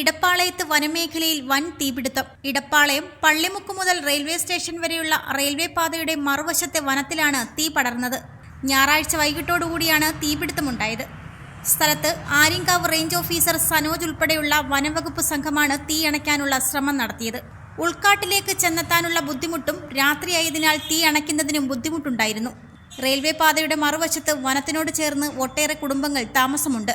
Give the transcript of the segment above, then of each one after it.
ഇടപ്പാളയത്ത് വനമേഖലയിൽ വൻ തീപിടുത്തം. ഇടപ്പാളയം പള്ളിമുക്ക് മുതൽ റെയിൽവേ സ്റ്റേഷൻ വരെയുള്ള റെയിൽവേ പാതയുടെ മറുവശത്തെ വനത്തിലാണ് തീ പടർന്നത്. ഞായറാഴ്ച വൈകിട്ടോടുകൂടിയാണ് തീപിടുത്തമുണ്ടായത്. സ്ഥലത്ത് ആര്യങ്കാവ് റേഞ്ച് ഓഫീസർ സനോജ് ഉൾപ്പെടെയുള്ള വനംവകുപ്പ് സംഘമാണ് തീ അണയ്ക്കാനുള്ള ശ്രമം നടത്തിയത്. ഉൾക്കാട്ടിലേക്ക് ചെന്നെത്താനുള്ള ബുദ്ധിമുട്ടും രാത്രിയായതിനാൽ തീ അണയ്ക്കുന്നതിനും ബുദ്ധിമുട്ടുണ്ടായിരുന്നു. റെയിൽവേ പാതയുടെ മറുവശത്ത് വനത്തിനോട് ചേർന്ന് ഒട്ടേറെ കുടുംബങ്ങൾ താമസമുണ്ട്.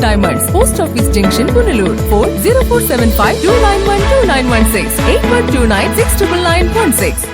diamonds post office junction Punalur four zero four seven five two nine one two nine one six eight one two nine six triple nine one six